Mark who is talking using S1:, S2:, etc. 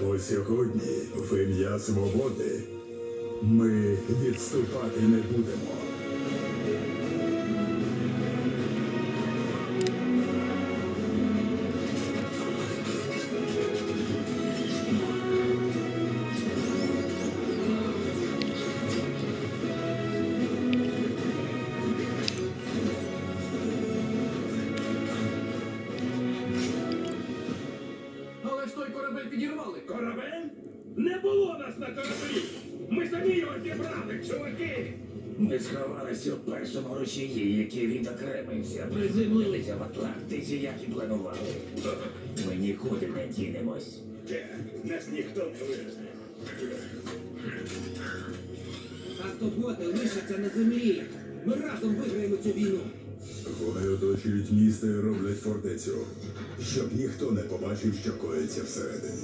S1: Бо сьогодні, в ім'я свободи, ми відступати не будемо.
S2: Корабель підірвали.
S3: Корабель? Не було нас на кораблі! Ми самі його зібрали, чуваки!
S4: Ми сховалися в першому рушії, який відокремився. Приземлилися в Атлантиці, як і планували. Ми нікуди не дінемось.
S3: Де? Нас ніхто не вирізне.
S2: Автоботи лишаться на землі. Ми разом виграємо цю війну.
S1: Вони оточують місто і роблять фортецю, щоб ніхто не побачив, що коїться всередині.